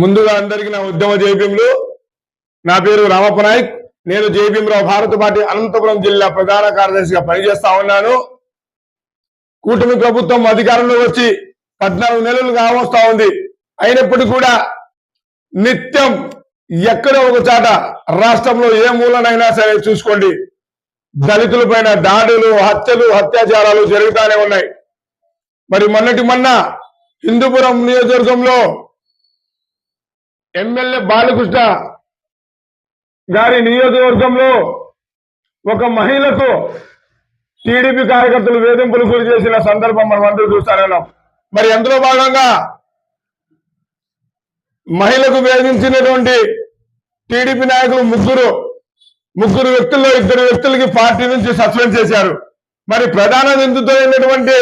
ముందుగా అందరికీ నా ఉద్యమ జైభీములు నా పేరు రామప్ప నాయక్. నేను జేబీఎంరావు భారత పార్టీ అనంతపురం జిల్లా ప్రధాన కార్యదర్శిగా పనిచేస్తా ఉన్నాను. కూటమి ప్రభుత్వం అధికారంలో వచ్చి పద్నాలుగు నెలలు కావస్తా ఉంది. అయినప్పటికీ కూడా నిత్యం ఎక్కడ ఒక చాట రాష్ట్రంలో ఏ మూలనైనా సరే చూసుకోండి. దళితులపైన దాడులు హత్యలు అత్యాచారాలు జరుగుతానే ఉన్నాయి. మరి మొన్నటి మొన్న హిందూపురం నియోజకవర్గంలో ఎమ్మెల్యే బాలకృష్ణ గారి నియోజకవర్గంలో ఒక మహిళకు టీడీపీ కార్యకర్తలు వేధింపులు గురి చేసిన సందర్భం మనం అందరూ చూస్తారన్నాం మరి అందులో భాగంగా మహిళకు వేధించినటువంటి టీడీపీ నాయకులు ముగ్గురు ముగ్గురు వ్యక్తుల్లో ఇద్దరు వ్యక్తులకి పార్టీ నుంచి సస్పెండ్ చేశారు. మరి ప్రధాన నిందితుతో అయినటువంటి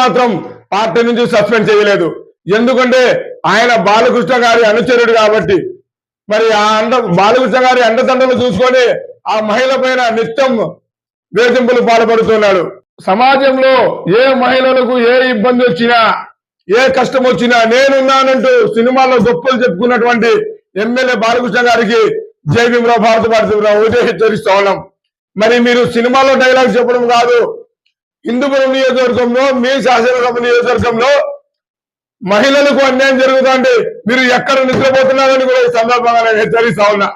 మాత్రం పార్టీ నుంచి సస్పెండ్ చేయలేదు. ఎందుకంటే ఆయన బాలకృష్ణ గారి అనుచరుడు కాబట్టి. మరి ఆ అండ బాలకృష్ణ గారి అండదండలు చూసుకొని ఆ మహిళ పైన నిత్యం వేధింపులు పాల్పడుతున్నాడు. సమాజంలో ఏ మహిళలకు ఏ ఇబ్బంది వచ్చినా ఏ కష్టం వచ్చినా నేనున్నానంటూ సినిమాల్లో గొప్పలు చెప్పుకున్నటువంటి ఎమ్మెల్యే బాలకృష్ణ గారికి జై భీమరావు భారత భారతీయరావు ఒకటే హెచ్చరిస్తా ఉన్నాం మరి మీరు సినిమాలో డైలాగ్ చెప్పడం కాదు. హిందూపురం నియోజకవర్గంలో మీ శాసనసభ నియోజకవర్గంలో మహిళలకు అన్యాయం జరుగుతుంటే మీరు ఎక్కడ నిద్రపోతున్నారని కూడా ఈ సందర్భంగా నేను హెచ్చరిస్తా ఉన్నా.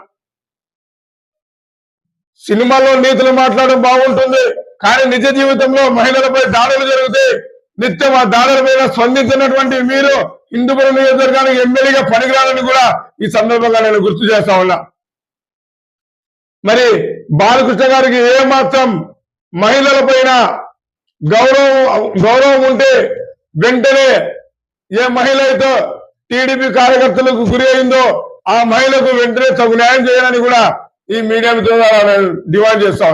సినిమాల్లో నీతులు మాట్లాడడం బాగుంటుంది కానీ నిజ జీవితంలో మహిళలపై దాడులు జరుగుతాయి నిత్యం ఆ దాడుల మీద స్పందించినటువంటి మీరు హిందూపురం నియోజకవర్గానికి ఎమ్మెల్యేగా పనికిరాలని కూడా ఈ సందర్భంగా నేను గుర్తు చేస్తా ఉన్నా. మరి బాలకృష్ణ గారికి ఏ మాత్రం మహిళల పైన గౌరవం గౌరవం ఉంటే వెంటనే ఏ మహిళ అయితే టీడీపీ కార్యకర్తలకు గురి అయిందో ఆ మహిళకు వెంటనే తగు న్యాయం చేయాలని కూడా ఈ మీడియా ద్వారా డిమాండ్ చేస్తా